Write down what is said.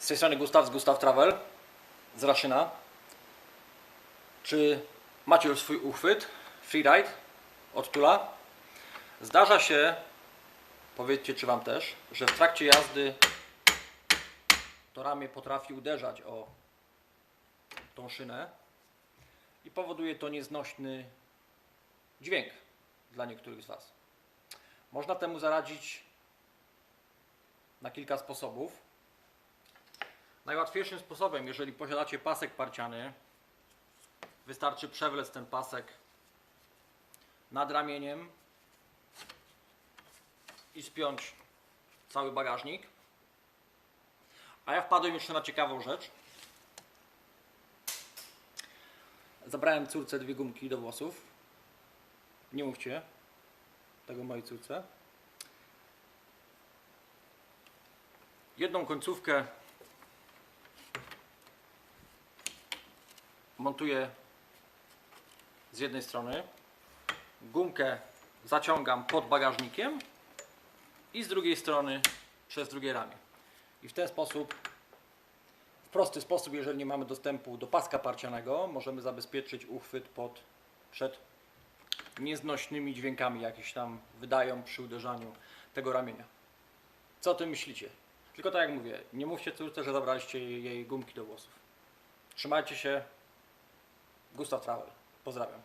Z tej strony Gustaw z Gustaw Travel z Raszyna. Czy macie już swój uchwyt freeride od Tula? Zdarza się, powiedzcie czy Wam też, że w trakcie jazdy to ramię potrafi uderzać o tą szynę i powoduje to nieznośny dźwięk dla niektórych z Was. Można temu zaradzić na kilka sposobów. Najłatwiejszym sposobem, jeżeli posiadacie pasek parciany, wystarczy przewlec ten pasek nad ramieniem i spiąć cały bagażnik. A ja wpadłem jeszcze na ciekawą rzecz. Zabrałem córce dwie gumki do włosów. Nie mówcie tego mojej córce. Jedną końcówkę montuję z jednej strony, gumkę zaciągam pod bagażnikiem i z drugiej strony przez drugie ramię. I w ten sposób, w prosty sposób, jeżeli nie mamy dostępu do paska parcianego, możemy zabezpieczyć uchwyt pod, przed nieznośnymi dźwiękami, jakie się tam wydają przy uderzaniu tego ramienia. Co o tym myślicie? Tylko tak jak mówię, nie mówcie córce, że zabraliście jej, gumki do włosów. Trzymajcie się. Gustaw Travel. Pozdrawiam.